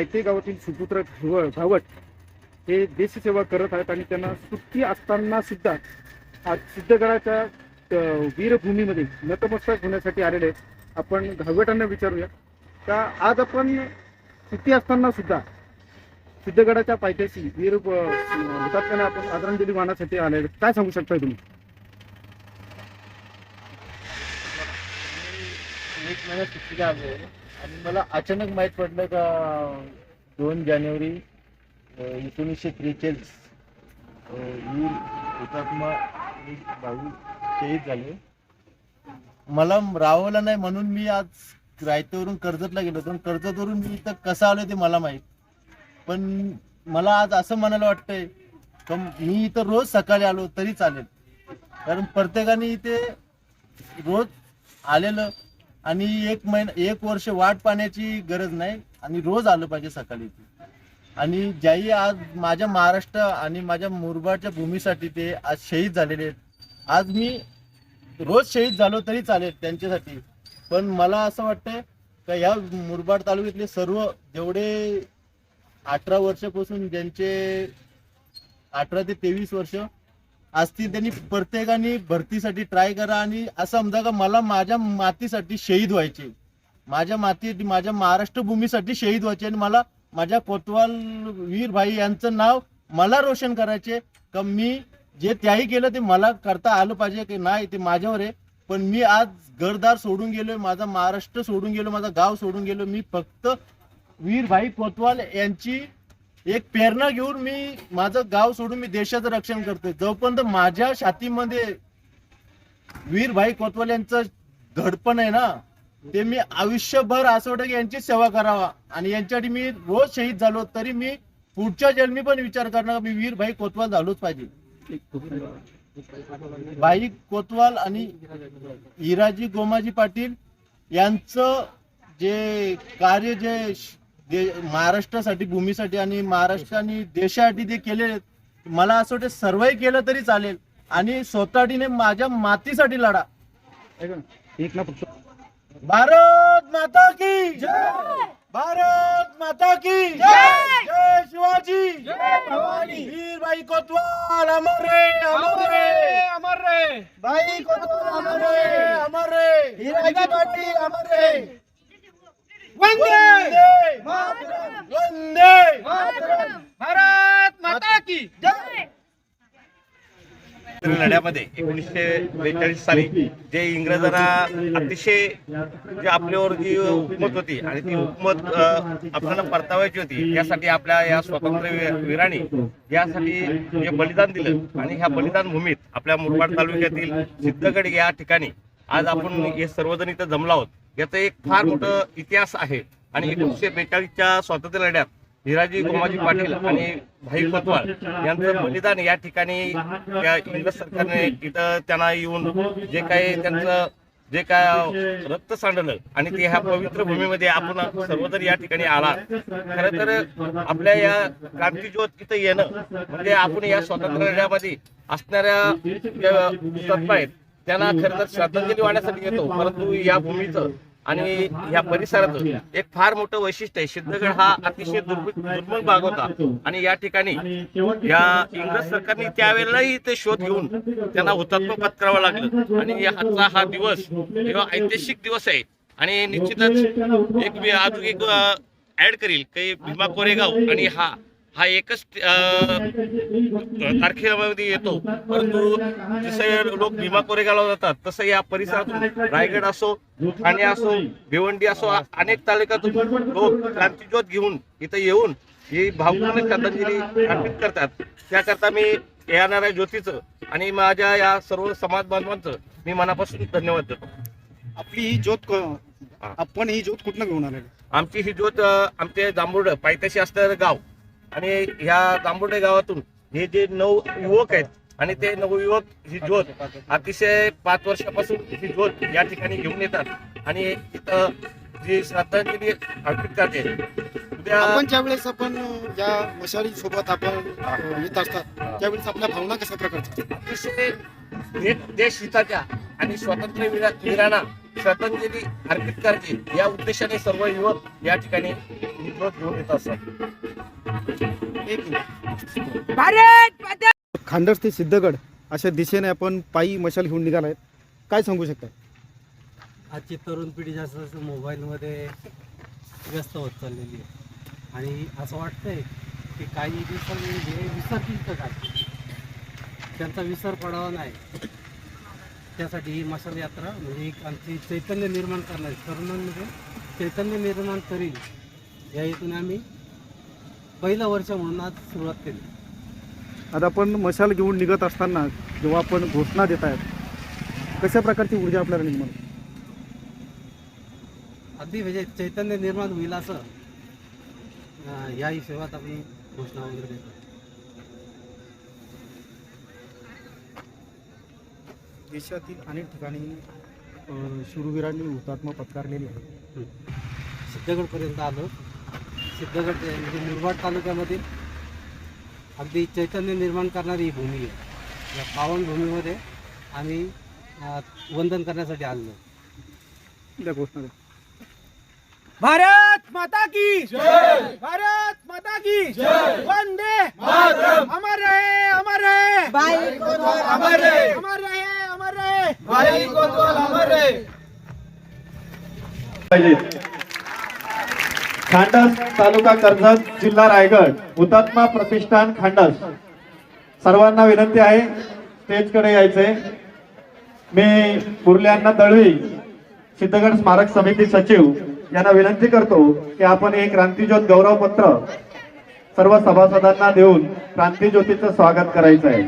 रायते गावातील सुपुत्र घाव- घावट हे देशसेवा करत आहेत आणि त्यांना सुट्टी असताना सुद्धा आज सिद्धगडाच्या वीरभूमीमध्ये नतमस्तक होण्यासाठी आलेले आपण घावटांना विचारूया. का आज आपण सुट्टी असताना सुद्धा सिद्धगडाच्या पायथ्याशी वीर अ, हुतात्म्यांना आपण आदरांजली वाहण्यासाठी आले काय सांगू शकताय तुम्ही? एक महिना सुट्टीला आलो आणि मला अचानक माहीत पडलं का दोन जानेवारी एकोणीसशे त्रेचाळीस वीर हुतात्मा बावीस भाऊ शहीद झाले. मला राहावलं नाही म्हणून मी आज रायतेवरून कर्जतला गेलो होतो. कर्जतवरून मी इथं कसं आलो ते मला माहीत. पण मला आज असं म्हणायला वाटतंय कम मी इथं रोज सकाळी आलो तरी चालेल. कारण प्रत्येकाने इथे रोज आलेलं आणि एक महिना एक वर्ष वाट पाण्याची गरज नाही आणि रोज आलं पाहिजे सकाळी ते आणि ज्याही आज माझ्या महाराष्ट्र आणि माझ्या मुरबाडच्या भूमीसाठी ते आज शहीद झालेले आहेत. आज मी रोज शहीद झालो तरी चालेल त्यांच्यासाठी. पण मला असं वाटतंय का या मुरबाड तालुक्यातले सर्व जेवढे अठरा वर्षापासून ज्यांचे अठरा ते तेवीस वर्ष असतील त्यांनी प्रत्येकाने भरतीसाठी ट्राय करा आणि असं समजा का मला माझ्या मातीसाठी शहीद व्हायचे. माझ्या माती माझ्या महाराष्ट्र भूमीसाठी शहीद व्हायचे आणि मला माझ्या कोतवाल वीर भाई यांचं नाव मला रोशन करायचे. का मी जे त्याही केलं ते मला करता आलं पाहिजे की नाही ते माझ्यावर आहे. पण मी आज घरदार सोडून गेलोय माझा महाराष्ट्र सोडून गेलो माझा गाव सोडून गेलो मी फक्त वीर भाई कोतवाल यांची एक प्रेरणा घेऊन मी माझं गाव सोडून मी देशाचं रक्षण करतोय. जोपर्यंत माझ्या छातीमध्ये वीरभाई कोतवाल यांचं धडपण आहे ना ते मी आयुष्यभर असं वाटतं की यांची सेवा करावा. आणि यांच्यासाठी मी रोज शहीद झालो तरी मी पुढच्या जन्मी पण विचार करणार मी वीरभाई कोतवाल झालोच पाहिजे. भाई कोतवाल आणि हिराजी गोमाजी पाटील यांचं जे कार्य जे महाराष्ट्रासाठी भूमीसाठी आणि महाराष्ट्र आणि देशासाठी ते केले मला असं वाटतं सर्वही केलं तरी चालेल. आणि स्वतःने माझ्या मातीसाठी लढा. एक ना फक्त भारत माता की भारत माता की जय! शिवाजी! वीरबाई कोतवाल अमर रे अमर रे! अमर रे! भाई कोतवाल अमर रे अमर रे! हिराजी पाटील अमर रे! वंदे! मातरम! वंदे! भारत माता की जय! लढ्यामध्ये एकोणीसशे बेचाळीस साली जे इंग्रजांना अतिशय जे आपल्यावर जी हुकूमत होती आणि ती हुकूमत आपल्याला परतावायची होती यासाठी आपल्या या स्वातंत्र्य वीरांनी यासाठी जे बलिदान दिलं आणि ह्या बलिदान भूमीत आपल्या मुरबाड तालुक्यातील सिद्धगड या ठिकाणी आज आपण हे सर्वजण इथं जमलो आहोत. याचा एक फार मोठं इतिहास आहे. आणि एकोणीसशे बेचाळीसच्या स्वातंत्र्य लढ्यात हिराजी गोमाजी पाटील आणि भाई कोतवाल यांचं बलिदान या ठिकाणी त्या इंग्रज सरकारने इथं त्यांना येऊन जे काही त्यांचं जे काय रक्त सांडलं आणि ते ह्या पवित्र भूमीमध्ये आपण सर्वजण या ठिकाणी आला खर तर आपल्या या क्रांतीज्योत इथं येणं म्हणजे आपण या स्वातंत्र्य लढ्यामध्ये असणाऱ्या तत्व आहेत त्यांना खरं तर श्रद्धांजली वाहण्यासाठी येतो. परंतु या भूमीचं आणि या परिसरात एक फार मोठं वैशिष्ट्य आहे. सिद्धगड हा अतिशय दुर्मिळ भाग होता. आणि या ठिकाणी या इंग्रज सरकारने त्यावेळेलाही ते शोध घेऊन त्यांना हुतात्मा पत्करावं लागलं. आणि आजचा हा दिवस किंवा ऐतिहासिक दिवस आहे. आणि निश्चितच एक मी अजून एक ऍड करील काही भीमा कोरेगाव आणि हा हा एकच तारखेमध्ये येतो. परंतु जसे लोक भीमा कोरेगावला जातात तसं या परिसरातून रायगड असो ठाणे असो भिवंडी असो अनेक तालुक्यातून लोक क्रांतीज्योत घेऊन इथं येऊन ही भावपूर्ण श्रद्धांजली अर्पित करतात. त्याकरता मी येणाऱ्या ज्योतीचं आणि माझ्या या सर्व समाज बांधवांचं मी मनापासून धन्यवाद देतो. आपली ही ज्योत. आपण ही ज्योत कुठनं घेऊन आलेली? आमची ही ज्योत आमचे जांभुर्ड पायथ्याशी असणारं गाव. आणि ह्या जांभुर्डे गावातून हे जे नऊ युवक आहेत आणि ते नवयुवक ही ज्योत अतिशय पाच वर्षापासून ही ज्योत या ठिकाणी घेऊन येतात. आणि इथं जी श्रद्धांजली अर्पित करते आपण ज्यावेळेस आपण या मशाली सोबत आपण येत असतात त्यावेळेस आपल्या भावना कशा प्रकारच्या अतिशय देश हिताच्या आणि स्वातंत्र्य वीरा वीरांना श्रद्धांजली अर्पित करायची या उद्देशाने सर्व युवक या ठिकाणी निरोप घेऊन येत असतात. भारत खांडस ते सिद्धगड अशा दिशेने आपण पायी मशाल घेऊन निघाला आहेत. काय सांगू शकता? आजची तरुण पिढी जास्त जास्त मोबाईलमध्ये व्यस्त होत चाललेली आहे. आणि असं वाटतंय की काही दिवसांनी हे विसरतील तर काय? त्यांचा विसर पडावा नाही. त्यासाठी ही मशाल यात्रा म्हणजे एक आमची चैतन्य निर्माण करणार तरुणांमध्ये चैतन्य निर्माण करील. या हेतून आम्ही पहिलं वर्ष म्हणून आज सुरुवात केली. आता आपण मशाल घेऊन निघत असताना जेव्हा आपण घोषणा देत आहेत कशा प्रकारची ऊर्जा आपल्याला निर्माण होते? अगदी म्हणजे चैतन्य निर्माण होईल असं या हिशोबात आपण घोषणा वगैरे देतो. देशातील अनेक ठिकाणी शूरवीरांनी हुतात्मा पत्कारलेली आहे सिद्धगडपर्यंत आलो. सिद्धगड म्हणजे मुरबाड तालुक्यामधील अगदी चैतन्य निर्माण करणारी ही भूमी आहे. या पावन भूमीमध्ये आम्ही वंदन करण्यासाठी द्या. भारत माता की जय! भारत माता की जय! वंदे मातरम! अमर रहे अमर रहे। भाई को अमर रहे। अमर रहे अमर रहे। भाई को अमर रहे। खांडस तालुका कर्जत जिल्हा रायगड हुतात्मा प्रतिष्ठान खांडस. सर्वांना विनंती आहे स्टेजकडे यायचे. मी पुरल्यांना दळवी सिद्धगड स्मारक समिती सचिव यांना विनंती करतो की आपण एक क्रांतीज्योत गौरव पत्र सर्व सभासदांना देऊन क्रांतीज्योतीचं स्वागत करायचं आहे.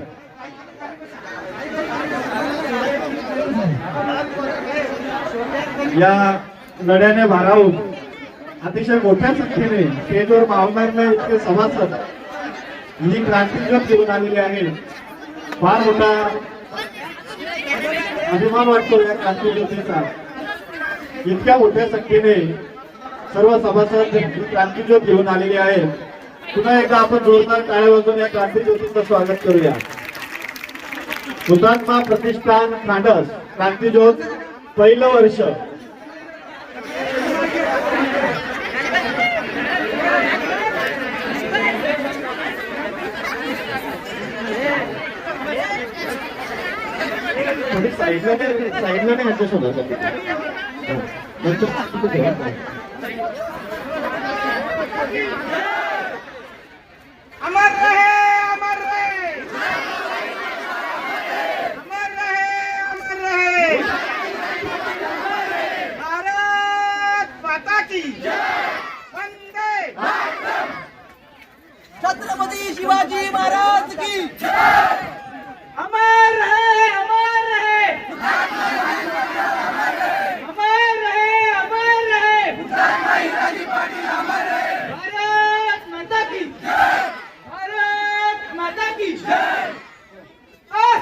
या लढ्याने भारावून अतिशय मोठ्या संख्येने स्टेजवर मावणाऱ्या इतके सभासद ही क्रांतीज्योत घेऊन आलेली आहे. फार मोठा अभिमान वाटतो या क्रांतीज्योतीचा इतक्या मोठ्या संख्येने सर्व सभासद ही क्रांतीज्योत घेऊन आलेली आहे. पुन्हा एकदा आपण जोरदार टाळ्या वाजून या क्रांतीज्योतीचं स्वागत करूया. हुतात्मा प्रतिष्ठान खांडस क्रांतीज्योत पहिलं वर्ष. थोडी साईडला साईडला नाही ऍडजस्ट होणार का नंतर अमर रहे अमर रहे अमर रहे अमर रहे भारत माता की वंदे छत्रपती शिवाजी महाराज की जय रहे अमर रहे अमर रहे अमर रहे भारत माता की भारत माता की आस्ते कदम आस्ते कदम आस्ते कदम महाराज गणपती गजपती भूपती सुवर्ण रत्न श्रीपती अष्टावधान जागृत अष्टप्रधान वेष्टित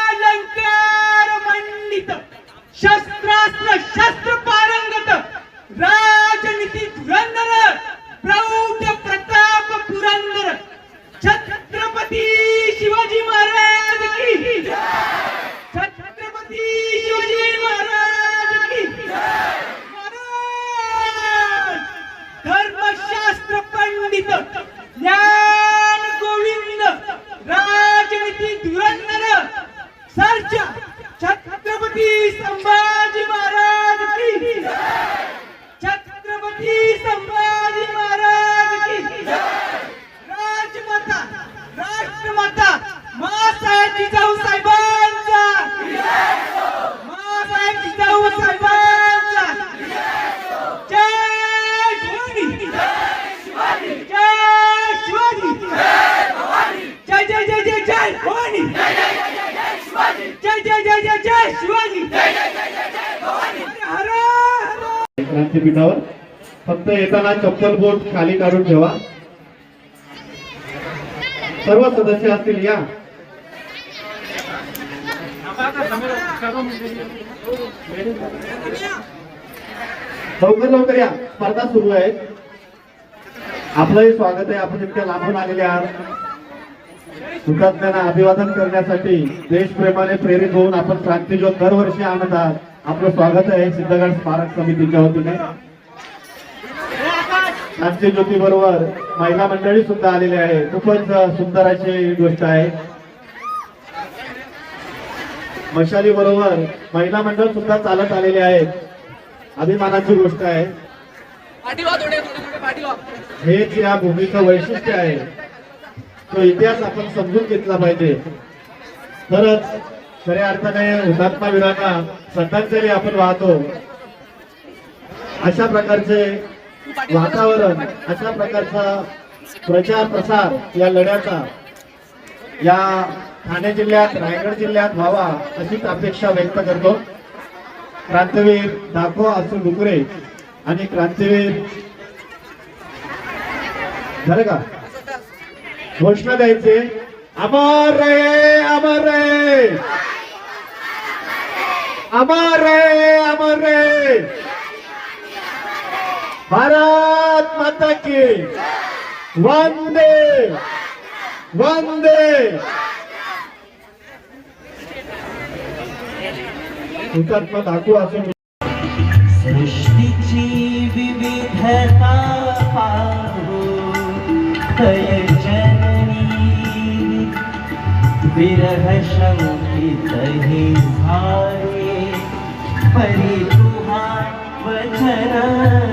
न्यायालंकार मंडित शस्त्रास्त्र शस्त्र पारंगत राजनीती धुरंधर प्रौढ प्रताप पुरंदर छत्रपती शिवाजी महाराज की छत्रपती शिवाजी महाराज की महाराज धर्मशास्त्र पंडित ज्ञान गोविंद राजनीती धुरंधर सरच्या छत्रपती संभाजी महाराज की छत्रपती संभाजी महाराज की राजमाता राष्ट्रमाता मासाहेब जिजाऊ साहेबांचा मासाहेब जिजाऊ साहेबांचा जय भवानी जय शिवाजी जय जय जय जय जय भवानी जय जय जय जय जय शिवाजी हर हर क्रांतीपीठावर फक्त येताना चप्पल बोट खाली काढून ठेवा. सर्व सदस्य असतील या. लवकर लवकर या. स्पर्धा सुरू आहे आपलंही स्वागत आहे. आपण इतक्या लांबून आलेले आहात. हुतात्म्यांना अभिवादन करण्यासाठी देशप्रेमाने प्रेरित होऊन आपण क्रांतीज्योत दरवर्षी आणत आहात. आपलं स्वागत आहे सिद्धगड स्मारक समितीच्या वतीने. क्रांतीज्योती बरोबर महिला मंडळी सुद्धा आलेली आहे खूपच सुंदर अशी गोष्ट आहे. मशाली बरोबर महिला मंडळ सुद्धा चालत आलेले आहेत. अभिमानाची गोष्ट आहे. हेच या भूमीचं वैशिष्ट्य आहे तो इतिहास आपण समजून घेतला पाहिजे. तरच खऱ्या अर्थाने हुतात्मा वीरांना श्रद्धांजली आपण वाहतो. अशा प्रकारचे वातावरण अशा प्रकारचा प्रचार प्रसार या लढ्याचा या ठाणे जिल्ह्यात रायगड जिल्ह्यात व्हावा अशीच अपेक्षा व्यक्त करतो. क्रांतीवीर दाखो असू डुकरे आणि क्रांतीवीर झालं का? घोषणा द्यायचे. अमर रे अमर रे. अमर रे अमर रे. भारत माता की वंदे। वंदे। हुतात्मा दाखवू असं सृष्टीची विविधता पाहू. तय जननी विरह शंकित हे झाले. परी तुहा वचन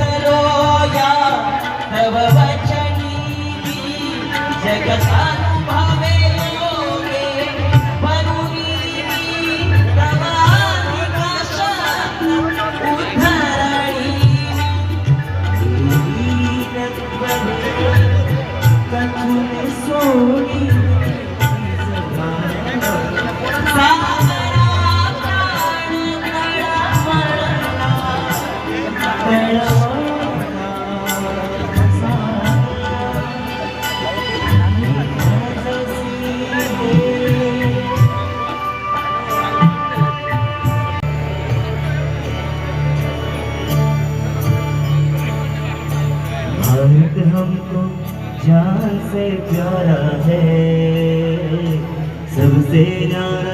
सबसे न्यारा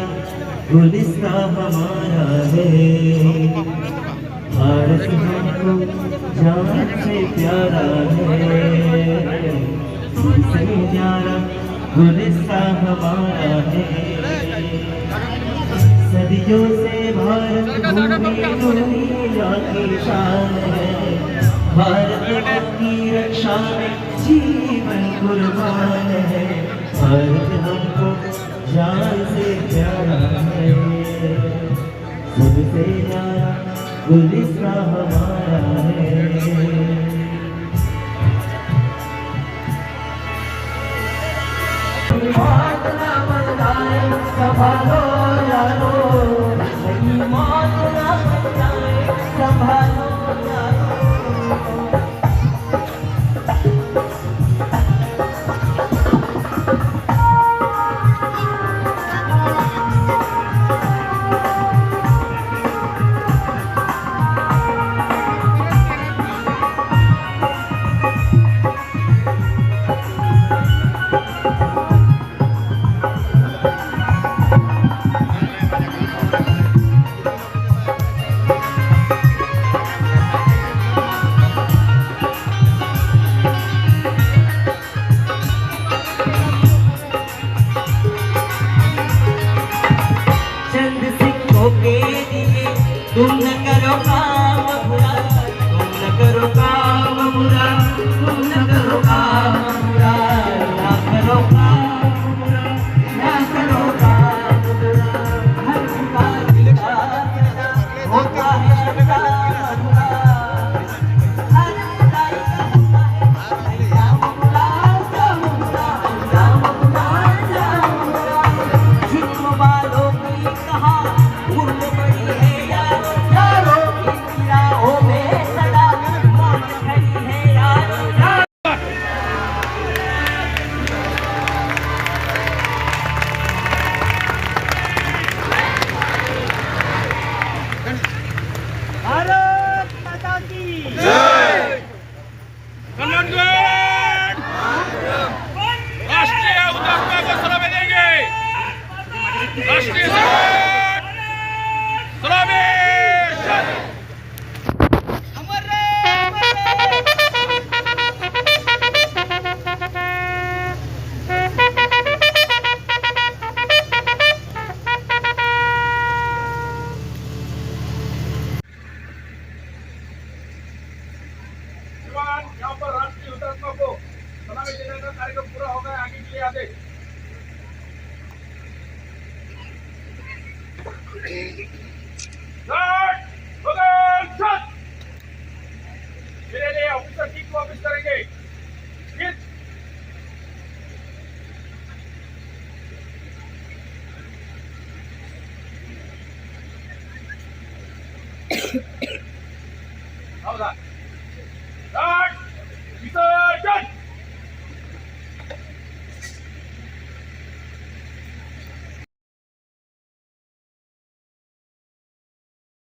गुलिस्ता हमारा है। भारत हमको जान से प्यारा है। सबसे न्यारा गुलिस्ता हमारा है। सदियों से भारत भूमि दुनिया की शान है। भारत की रक्षा में जीवन कुर्बान है। भारत हमको जान से प्यारा है खुद से प्यारा गुलिस्ता हमारा है मौत ना बदलाए संभालो यारो